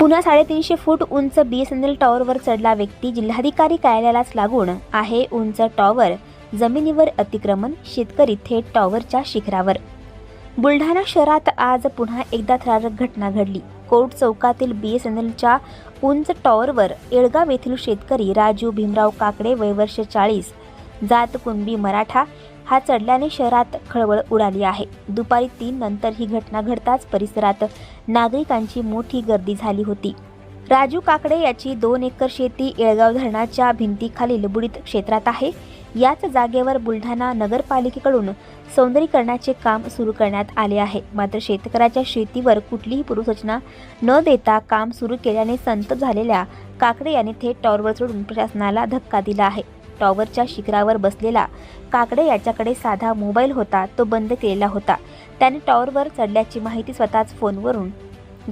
पुन्हा साडेतीनशे फूट उंच बी एस एन एल टॉवरवर चढला व्यक्ती जिल्हाधिकारी कार्यालयालाच लागून आहे उंच टॉवर. जमिनीवर अतिक्रमण शेतकरी थेट टॉवरच्या शिखरावर. बुलढाणा शहरात आज पुन्हा एकदा थरारक घटना घडली. कोर्ट चौकातील बी एस एन एलच्या उंच टॉवरवर येळगाव येथील शेतकरी राजू भीमराव काकडे वयवर्ष चाळीस जात कुणबी मराठा हा चढल्याने शहरात खळबळ उडाली आहे. दुपारी तीन नंतर ही घटना घडताच परिसरात नागरिकांची मोठी गर्दी झाली होती. राजू काकडे याची दोन एकर शेती येळगाव धरणाच्या भिंतीखालील बुडीत क्षेत्रात आहे. याच जागेवर बुलढाणा नगरपालिकेकडून सौंदर्यीकरणाचे काम सुरू करण्यात आले आहे. मात्र शेतकऱ्याच्या शेतीवर कुठलीही पूर्वसूचना न देता काम सुरू केल्याने संत झालेल्या काकडे यांनी थेट टॉवरवर चढून प्रशासनाला धक्का दिला आहे. टॉवरच्या शिखरावर बसलेला काकडे याच्याकडे साधा मोबाईल होता तो बंद केलेला होता. त्याने टॉवरवर चढल्याची माहिती स्वतःच फोनवरून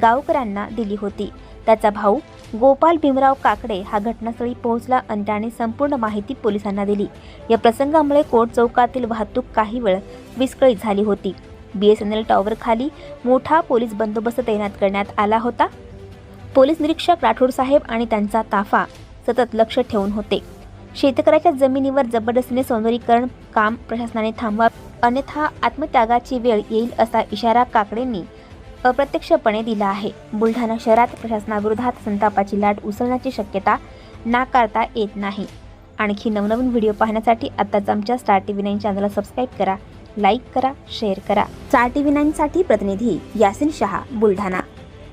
गावकऱ्यांना दिली होती. त्याचा भाऊ गोपाल भीमराव काकडे हा घटनास्थळी पोहोचला आणि त्याने संपूर्ण माहिती पोलिसांना दिली. या प्रसंगामुळे कोर्ट चौकातील वाहतूक काही वेळ विस्कळीत झाली होती. B S N L tower खाली मोठा पोलीस बंदोबस्त तैनात करण्यात आला होता. पोलीस निरीक्षक राठोड साहेब आणि त्यांचा ताफा सतत लक्ष ठेवून होते. शेतकऱ्याच्या जमिनीवर जबरदस्तीने सौंदर्यीकरण काम प्रशासनाने थांबवा अन्यथा आत्मत्यागाची वेळ येईल असा इशारा काकडेंनी अप्रत्यक्षपणे दिला आहे. बुलढाणा शहरात प्रशासनाविरोधात संतापाची लाट उसळण्याची शक्यता नाकारता येत नाही. आणखी नवनवीन व्हिडिओ पाहण्यासाठी आत्ताच आमच्या स्टार टी व्ही नाईन चॅनलला सबस्क्राईब करा लाईक करा शेअर करा. स्टार टी व्ही नाईनसाठी प्रतिनिधी यासिन शहा बुलढाणा.